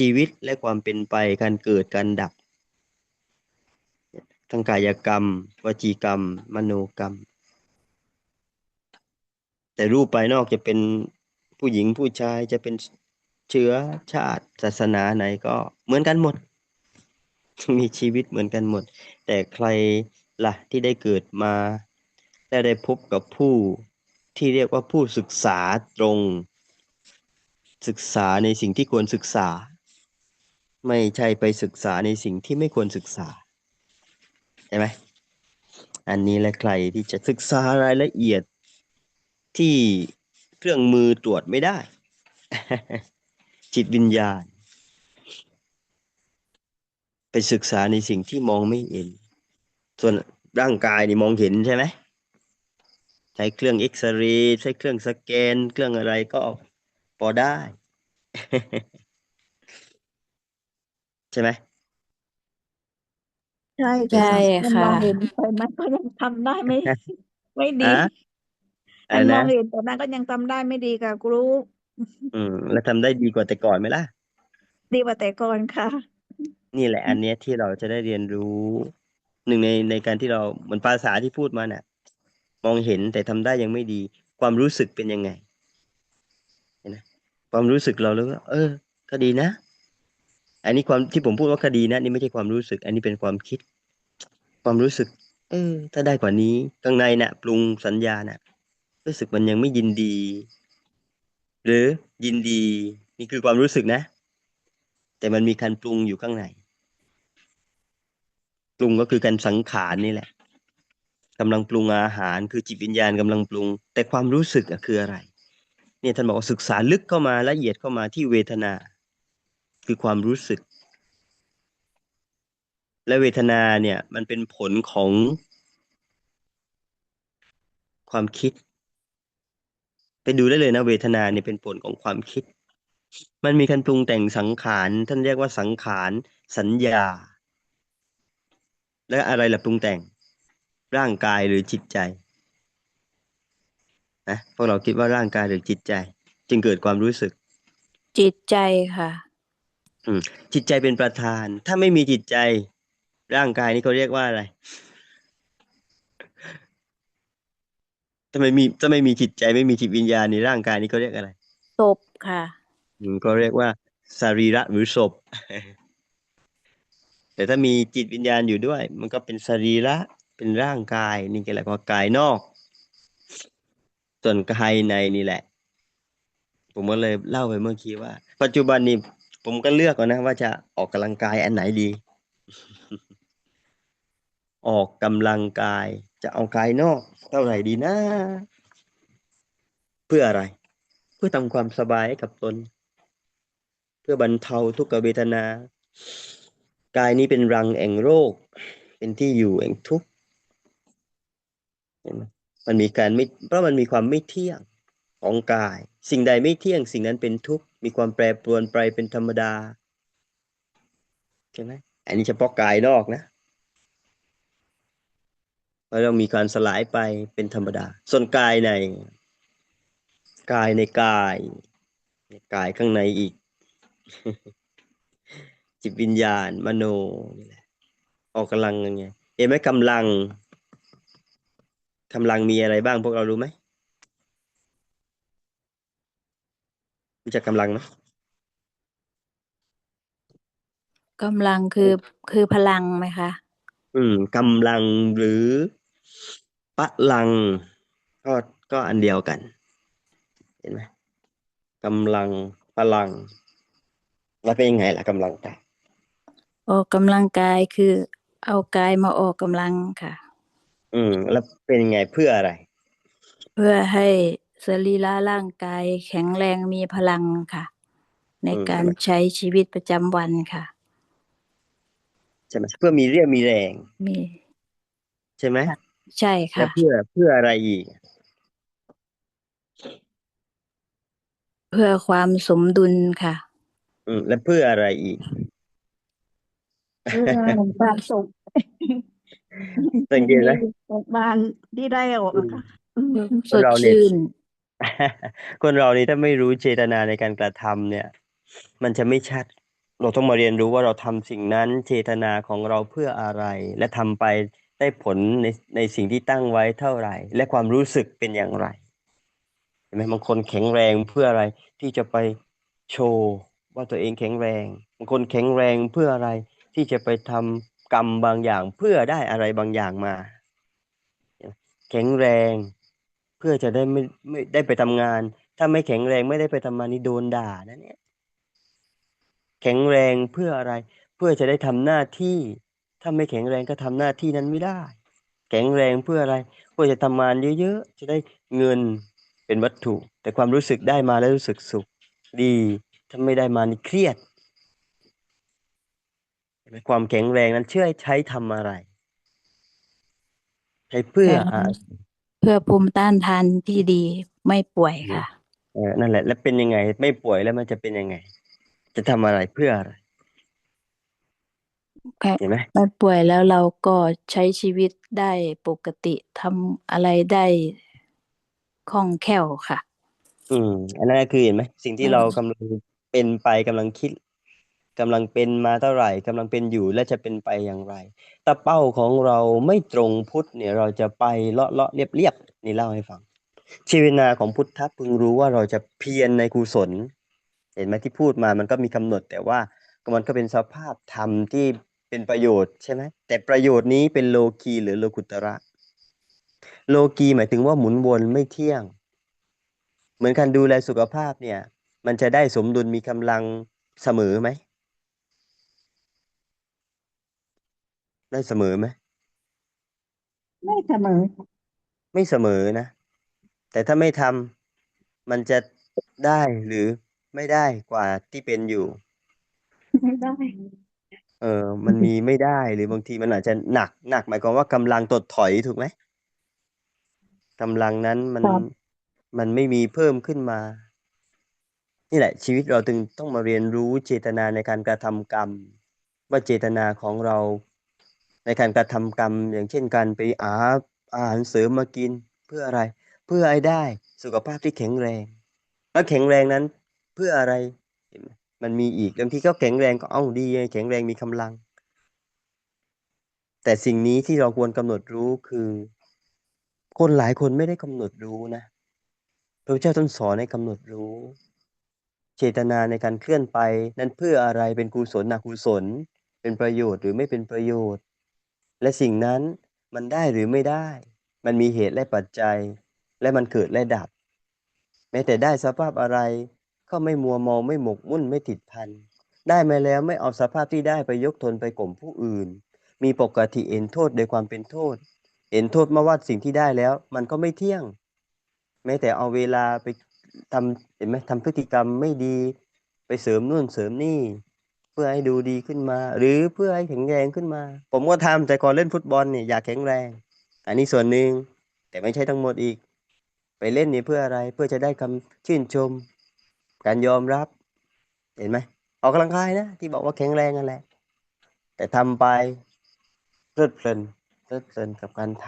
ชีวิตและความเป็นไปการเกิดการดับ ทั้งกายกรรม วจีกรรม มโนกรรม แต่รูปภายนอกจะเป็นผู้หญิงผู้ชายจะเป็นเชื้อชาติศาสนาไหนก็เหมือนกันหมด มีชีวิตเหมือนกันหมด แต่ใครล่ะที่ได้เกิดมาและได้พบกับผู้ที่เรียกว่าผู้ศึกษาตรง ศึกษาในสิ่งที่ควรศึกษา ไม่ใช่ไปศึกษาในสิ่งที่ไม่ควรศึกษาใช่ไหมอันนี้แหละใครที่จะศึกษารายละเอียดที่เครื่องมือตรวจไม่ได้ จิตวิญญาณ ไปศึกษาในสิ่งที่มองไม่เห็น ส่วนร่างกายนี่มองเห็นใช่ไหมใช้เครื่องเอ็กซเรย์ใช้เครื่องสแกน เครื่องอะไรก็พอได้ ใช่ไหมใช่ใช่ค่ะ มันมค่ะองเห็นแต่มันก็ยังทำได้ไม่ ไม่ดีอะอะมัไรนมอนะงเห็นแต่มันก็ยังทำได้ไม่ดีค่ะครูอืม แล้วทำได้ดีกว่าแต่ก่อนไหมล่ะ ดีกว่าแต่ก่อนค่ะ นี่แหละ อันเนี้ยที่เราจะได้เรียนรู้หนึ่งในในการที่เราเหมือนภาษาที่พูดมาเนี่ยมองเห็นแต่ทำได้ยังไม่ดี ความรู้สึกเป็นยังไงเห็นไหมความรู้สึกเราแล้วก็เออ ก็ดีนะ อันนี้ความที่ผมพูดว่าคดีนะนี่ไม่ใช่ความรู้สึก อันนี้เป็นความคิด ความรู้สึก เออ ถ้าได้กว่านี้ข้างในน่ะ ปรุงสัญญาน่ะ รู้สึกมันยังไม่ยินดี หรือยินดี นี่คือความรู้สึกนะ แต่มันมีการปรุงอยู่ข้างในปรุงก็คือการสังขารนี่แหละกำลังปรุงอาหาร คือจิตวิญญาณกำลังปรุง แต่ความรู้สึกอะคืออะไร เนี่ยท่านบอกว่าศึกษาลึกเข้ามาละเอียดเข้ามาที่เวทนา คือความรู้สึก และเวทนาเนี่ย มันเป็นผลของความคิด ไปดูได้เลยนะ เวทนาเนี่ยเป็นผลของความคิด มันมีการปรุงแต่งสังขาร ท่านเรียกว่าสังขาร สัญญา และอะไรล่ะปรุงแต่ง ร่างกายหรือจิตใจนะพวกเราคิดว่าร่างกายหรือจิตใจ จึงเกิดความรู้สึก จิตใจค่ะ อืมจิตใจเป็นประธาน ถ้าไม่มีจิตใจ ร่างกายนี่เขาเรียกว่าอะไรถ้าไม่มีถ้าไม่มีจิตใจไม่มีจิตวิญญาณในร่างกายนี่เขาเรียกอะไรศพค่ะอืมก็เรียกว่าสรีระหรือศพ แต่ถ้ามีจิตวิญญาณอยู่ด้วย มันก็เป็นสรีระเป็นร่างกายนี่ก็เรียกว่ากายนอก ส่วนกายในนี่แหละ ผมก็เลยเล่าไปเมื่อกี้ว่า ปัจจุบันนี้ ผมก็เลือกก่อนนะว่าจะออกกำลังกายอันไหนดี ออกกำลังกายจะเอากายนอก เท่าไหร่ดีนะ เพื่ออะไร เพื่อทำความสบายให้กับตน เพื่อบรรเทาทุกขเวทนา กายนี้เป็นรังแห่งโรค เป็นที่อยู่แห่งทุกข์เห็นไหมมันมีการไม่เพราะมันมีความไม่เที่ยงของกาย สิ่งใดไม่เที่ยงสิ่งนั้นเป็นทุกข์มีความแปรปรวนไปเป็นธรรมดาใช่ไหมอันนี้เฉพาะกายนอกนะแล้วเรามีการสลายไปเป็นธรรมดา ส่วนกายใน กายในกายในกายข้างในอีก จิตวิญญาณ มโนนี่แหละออกกำลังยังไงเห็นไหมกำลังกำลังมีอะไรบ้างพวกเรารู้ไหม รู้จักกำลังไหมกำลังคือคือพลังไหมคะ อืมกำลังหรือพลังก็ก็อันเดียวกัน เห็นไหมกำลังพลัง แล้วเป็นยังไงล่ะกำลังกายออกกำลังกายคือเอากายมาออกกำลังค่ะ อืม แล้วเป็นยังไงเพื่ออะไร เพื่อให้ สรีระร่างกายแข็งแรงมีพลังค่ะ ในอืมการใช้ชีวิตประจำวันค่ะใช่ไหมเพื่อมีเรี่ยวมีแรง มี ใช่ไหมใช่แล้วค่ะเพื่อเพื่ออะไรอีก เพื่อความสมดุลค่ะ อืมแล้วเพื่ออะไรอีกเพื่อความสุขสังเกตไหมบานที่ได้ออกอะค่ะสดเราเนี่ยชื่น คนเรานี่ถ้าไม่รู้เจตนาในการกระทำเนี่ย มันจะไม่ชัด เราต้องมาเรียนรู้ว่าเราทำสิ่งนั้นเจตนาของเราเพื่ออะไร และทำไปได้ผลในในสิ่งที่ตั้งไว้เท่าไหร่ และความรู้สึกเป็นอย่างไรเห็นไหมบางคนแข็งแรงเพื่ออะไรที่จะไปโชว์ว่าตัวเองแข็งแรงบางคนแข็งแรงเพื่ออะไรที่จะไปทำกรรมบางอย่างเพื่อได้อะไรบางอย่างมา แข็งแรง เพื่อจะได้ไม่ไม่ได้ไปทำงาน ถ้าไม่แข็งแรงไม่ได้ไปทำงานนี่โดนด่านะเนี่ย แข็งแรงเพื่ออะไร เพื่อจะได้ทำหน้าที่ ถ้าไม่แข็งแรงก็ทำหน้าที่นั้นไม่ได้ แข็งแรงเพื่ออะไร เพื่อจะทำงานเยอะๆ จะได้เงินเป็นวัตถุ แต่ความรู้สึกได้มาแล้วรู้สึกสุข ดีถ้าไม่ได้มานี่เครียดความแข็งแรงนั้นเชื่อใช้ทำอะไร ใช้เพื่ออะไร เพื่อภูมิต้านทานที่ดีไม่ป่วยค่ะเออนั่นแหละ แล้วเป็นยังไง ไม่ป่วยแล้วมันจะเป็นยังไง จะทำอะไรเพื่ออะไรแค่เห็นไหมไม่ป่วยแล้วเราก็ใช้ชีวิตได้ปกติทำอะไรได้คล่องแคล่วค่ะ อืม อันนั้นก็คือเห็นไหมสิ่งที่อืมเรากำลังเป็นไปกำลังคิด กำลังเป็นมาเท่าไหร่กำลังเป็นอยู่และจะเป็นไปอย่างไรถ้าเป้าของเราไม่ตรงพุทธเนี่ยเราจะไปเลาะเลาะเรียบเรียบนี่เล่าให้ฟัง ชีวินาของพุทธะพึงรู้ว่าเราจะเพียรในกุศล เห็นไหมที่พูดมามันก็มีกำหนด แต่ว่ามันก็เป็นสภาพธรรมที่เป็นประโยชน์ใช่ไหมแต่ประโยชน์นี้เป็นโลกีหรือโลกุตระ โลกีหมายถึงว่าหมุนวนไม่เที่ยง เหมือนการดูแลสุขภาพเนี่ย มันจะได้สมดุลมีกำลังเสมอไหม ได้เสมอไหมไม่เสมอค่ะไม่เสมอนะ แต่ถ้าไม่ทำมันจะได้หรือไม่ได้กว่าที่เป็นอยู่ ไม่ได้ เออ มันมีไม่ได้หรือบางทีมันอาจจะหนักหนักหมายความว่ากำลังตดถอยถูกไหมกำลังนั้นมันครับ มันไม่มีเพิ่มขึ้นมา นี่แหละ ชีวิตเราจึงต้องมาเรียนรู้เจตนาในการกระทำกรรม ว่าเจตนาของเรา ในการกระทำกรรม อย่างเช่นการไปหาอาหารเสริมมากินเพื่ออะไร เพื่อให้ได้สุขภาพที่แข็งแรง แล้วแข็งแรงนั้นเพื่ออะไร มันมีอีกบางทีก็แข็งแรงก็เอ้าดีแข็งแรงมีกำลัง แต่สิ่งนี้ที่เราควรกำหนดรู้คือ คนหลายคนไม่ได้กำหนดรู้นะพระเจ้าต้องสอนให้กำหนดรู้ เจตนาในการเคลื่อนไปนั้นเพื่ออะไรเป็นกุศลอกุศล เป็นประโยชน์หรือไม่เป็นประโยชน์ และสิ่งนั้นมันได้หรือไม่ได้ มันมีเหตุและปัจจัย และมันเกิดและดับ แม้แต่ได้สภาพอะไร ก็ไม่มัวมองไม่หมกมุ่นไม่ติดพัน ได้มาแล้วไม่เอาสภาพที่ได้ไปยกตนไปข่มผู้อื่น มีปกติเห็นโทษโดยความเป็นโทษเห็นโทษมาว่าสิ่งที่ได้แล้ว มันก็ไม่เที่ยง แม้แต่เอาเวลาไปทำเห็นไหมทำพฤติกรรมไม่ดี ไปเสริมนู่นเสริมนี่ เพื่อให้ดูดีขึ้นมา หรือเพื่อให้แข็งแรงขึ้นมา ผมก็ทำแต่ก่อนเล่นฟุตบอลเนี่ยอยากแข็งแรง อันนี้ส่วนหนึ่งแต่ไม่ใช่ทั้งหมดอีก ไปเล่นนี่เพื่ออะไรเพื่อจะได้คำชื่นชม การยอมรับ เห็นไหมออกกำลังกายนะที่บอกว่าแข็งแรงนั่นแหละ แต่ทำไปเพลิดเพลินเพลิดเพลินกับการท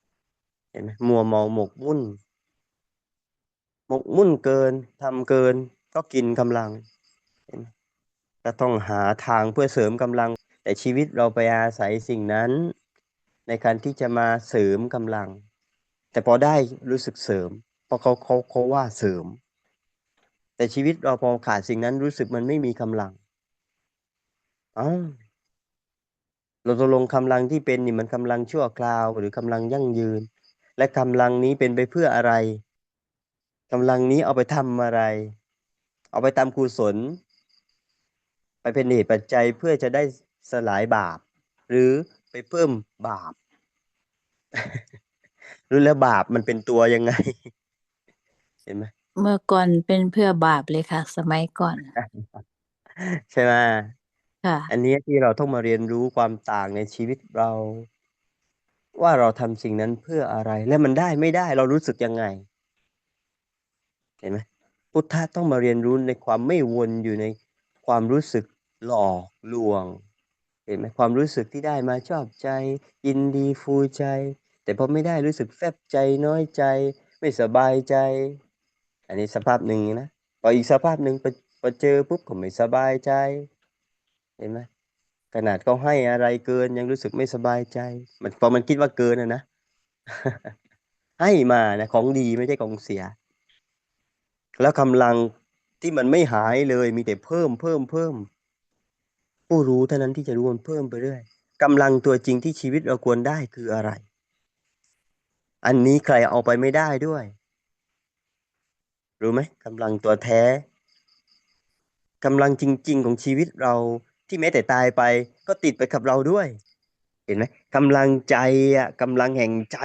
ำเห็นไหมมัวเมาหมกมุ่น หมกมุ่นเกินทำเกินก็กินกำลังเห็นไหม ก็ต้องหาทางเพื่อเสริมกำลัง แต่ชีวิตเราไปอาศัยสิ่งนั้น ในการที่จะมาเสริมกำลัง แต่พอได้รู้สึกเสริมเพราะเขาเขาเขาว่าเสริม แต่ชีวิตเราพอขาดสิ่งนั้นรู้สึกมันไม่มีกำลังอ้าเราตกลงกำลังที่เป็นนี่มันกำลังชั่วคราวหรือกำลังยั่งยืน และกำลังนี้เป็นไปเพื่ออะไรกำลังนี้เอาไปทำอะไร เอาไปทำกุศล ไปเป็นเหตุปัจจัยเพื่อจะได้สลายบาป หรือไปเพิ่มบาปรู้แล้วบาปมันเป็นตัวยังไง เห็นไหมเมื่อก่อนเป็นเพื่อบาปเลยค่ะ สมัยก่อน ใช่ไหมค่ะ อันเนี้ยที่เราต้องมาเรียนรู้ความต่างในชีวิตเรา ว่าเราทำสิ่งนั้นเพื่ออะไร และมันได้ไม่ได้เรารู้สึกยังไง เห็นไหมพุทธะต้องมาเรียนรู้ในความไม่วนอยู่ใน ความรู้สึกหลอกลวง เห็นไหมความรู้สึกที่ได้มาชอบใจ ยินดีฟูใจ แต่พอไม่ได้รู้สึกแฟบใจน้อยใจ ไม่สบายใจ อันนี้สภาพหนึ่งนะพออีกสภาพหนึ่งพอเจอปุ๊บก็ไม่สบายใจ เห็นไหมขนาดเขาให้อะไรเกินยังรู้สึกไม่สบายใจ มันพอมันคิดว่าเกินอะนะให้มานะของดีไม่ใช่ของเสีย แล้วกำลัง ที่มันไม่หายเลยมีแต่เพิ่มเพิ่มเพิ่ม ผู้รู้เท่านั้นที่จะรู้มันเพิ่มไปเรื่อยกำลังตัวจริงที่ชีวิตเราควรได้คืออะไร อันนี้ใครเอาไปไม่ได้ด้วย รู้ไหมกำลังตัวแท้กำลังจริง ๆ ของชีวิตเราที่แม้แต่ตายไป ก็ติดไปกับเราด้วย เห็นไหมกำลังใจอะกำลังแห่งใจ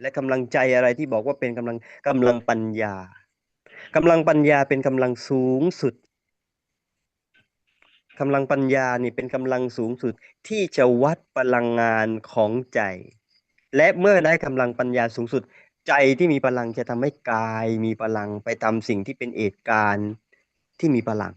และกำลังใจอะไรที่บอกว่าเป็นกำลังกำลังปัญญา กำลังปัญญาเป็นกำลังสูงสุดกำลังปัญญานี่เป็นกำลังสูงสุดที่จะวัดพลังงานของใจ และเมื่อได้กำลังปัญญาสูงสุด ใจที่มีพลังจะทำให้กายมีพลังไปทำสิ่งที่เป็นเอกการที่มีพลัง